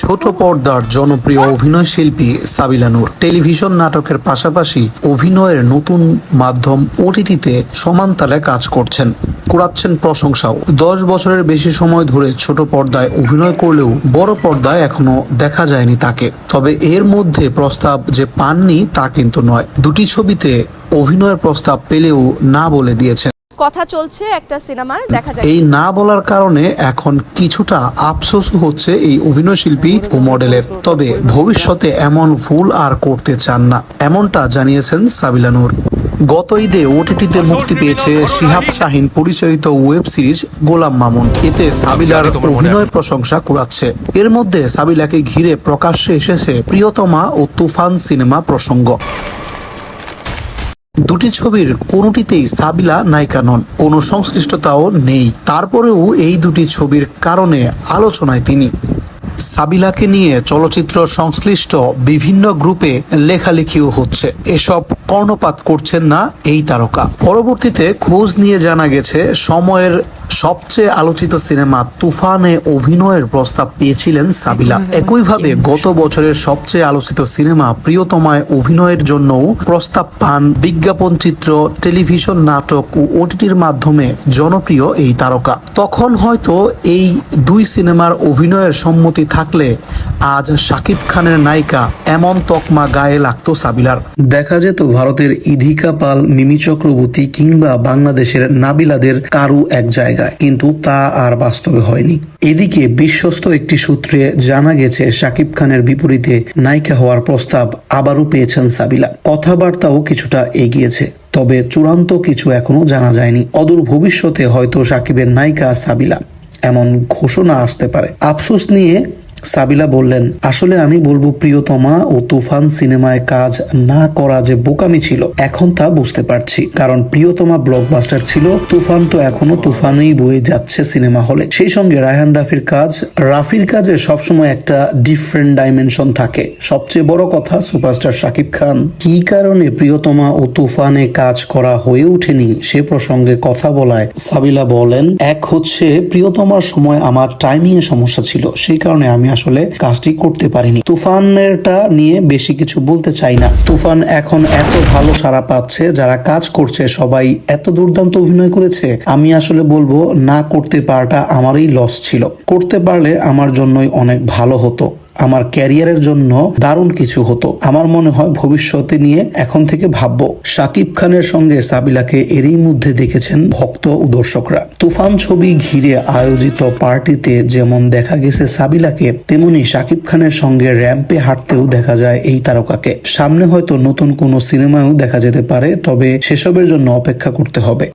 ছোট পর্দার জনপ্রিয় অভিনয় শিল্পী সাবিলা নূর টেলিভিশন নাটকের পাশাপাশি অভিনয়ের নতুন মাধ্যম ওটিটিতে সমানতালে কাজ করছেন। কুড়াচ্ছেন প্রশংসাও। দশ বছরের বেশি সময় ধরে ছোট পর্দায় অভিনয় করলেও বড় পর্দায় এখনও দেখা যায়নি তাকে। তবে এর মধ্যে প্রস্তাব যে পাননি তা কিন্তু নয়। দুটি ছবিতে অভিনয়ের প্রস্তাব পেলেও না বলে দিয়েছেন। কথা চলছে একটা সিনেমার দেখা যায় এই না বলার কারণে এখন কিছুটা আফসোস হচ্ছে এই অভিনয় শিল্পী ও মডেলের। তবে ভবিষ্যতে এমন ভুল আর করতে চান না এমনটা জানিয়েছেন সাবিলা নূর। গত ঈদে ওটিটিতে মুক্তি পেয়েছে শিহাব শাহিন পরিচালিত ওয়েব সিরিজ গোলাম মামুন। এতে সাবিলার অভিনয় প্রশংসা কুড়াচ্ছে। এর মধ্যে সাবিলাকে ঘিরে প্রকাশ্যে এসেছে প্রিয়তমা ও তুফান সিনেমা প্রসঙ্গ। দুটি ছবির কোনোটিতেই সাবিলা নায়িকা নন, কোনো সংশ্লিষ্টতাও নেই। তারপরেও এই দুটি ছবির কারণে আলোচনায় তিনি। সাবিলাকে নিয়ে চলচ্চিত্র সংশ্লিষ্ট বিভিন্ন গ্রুপে লেখালেখিও হচ্ছে। এসব কর্ণপাত করছেন না এই তারকা। পরবর্তীতে খোঁজ নিয়ে জানা গেছে, সময়ের সবচেয়ে আলোচিত সিনেমা তুফানে অভিনয়ের প্রস্তাব পেয়েছিলেন সাবিলা। একইভাবে গত বছরের সবচেয়ে আলোচিত সিনেমা প্রিয়তমায় অভিনয়ের জন্যও প্রস্তাব পান বিজ্ঞাপন চিত্র টেলিভিশন নাটক ও ওটিটির মাধ্যমে জনপ্রিয় এই তারকা। তখন হয়তো এই দুই সিনেমার অভিনয়ের সম্মতি থাকলে আজ শাকিব খানের নায়িকা এমন তকমা গায়ে লাগতো সাবিলার। দেখা যেত ভারতের ইধিকা পাল মিমি চক্রবর্তী কিংবা বাংলাদেশের নাবিলাদের কারু এক জায়গায় কিন্তু তা আর বাস্তবে হয়নি। এদিকে বিশ্বস্ত একটি সূত্রে জানা গেছে, শাকিব খানের বিপরীতে নায়িকা হওয়ার প্রস্তাব আবারও পেয়েছেন সাবিলা। কথাবার্তাও কিছুটা এগিয়েছে, তবে চূড়ান্ত কিছু এখনও জানা যায়নি। অদূর ভবিষ্যতে হয়তো সাকিবের নায়িকা সাবিলা এমন ঘোষণা আসতে পারে। আফসোস নিয়ে সাবিলা বললেন, আসলে আমি বলব প্রিয়তমা ও তুফান সিনেমায় কাজ না করা যে বোকামি ছিল, এখন তা বুঝতে পারছি। কারণ প্রিয়তমা ব্লকবাস্টার ছিল, তুফান তো এখনও তুফানই বয়ে যাচ্ছে সিনেমা হলে। সেই সঙ্গে রায়হান রাফির কাজ, রাফির কাজে সবসময় একটা ডিফারেন্ট ডাইমেনশন থাকে। সবচেয়ে বড় কথা সুপারস্টার শাকিব খান। কি কারণে প্রিয়তমা ও তুফানে কাজ করা হয়ে ওঠেনি সে প্রসঙ্গে কথা বলায় সাবিলা বলেন, এক হচ্ছে প্রিয়তমার সময় আমার টাইমিং এর সমস্যা ছিল। সেই কারণে আমি আসলে কাজটি করতে পারিনি। তুফানেরটা নিয়ে বেশি কিছু বলতে চাই না। তুফান এখন এত ভালো সারা পাচ্ছে, যারা কাজ করছে, সবাই এত দুর্দান্ত অভিনয় করেছে, আমি আসলে বলব না করতে পারাটা আমারই লস ছিল। করতে পারলে আমার জন্যই অনেক ভালো হতো। আমার ক্যারিয়ারের জন্য দারুণ কিছু হতো। আমার মনে হয় ভবিষ্যতে নিয়ে এখন থেকে ভাববো। শাকিব খানের সঙ্গে সাবিলাকে এরই মধ্যে দেখেছেন ভক্ত ও দর্শকরা। তুফান ছবি ঘিরে আয়োজিত পার্টিতে যেমন দেখা গেছে সাবিলাকে, তেমনি শাকিব খানের সঙ্গে র্যাম্পে হাঁটতেও দেখা যায় এই তারকাকে। সামনে হয়তো নতুন কোনো সিনেমাও দেখা যেতে পারে, তবে সেসবের জন্য অপেক্ষা করতে হবে।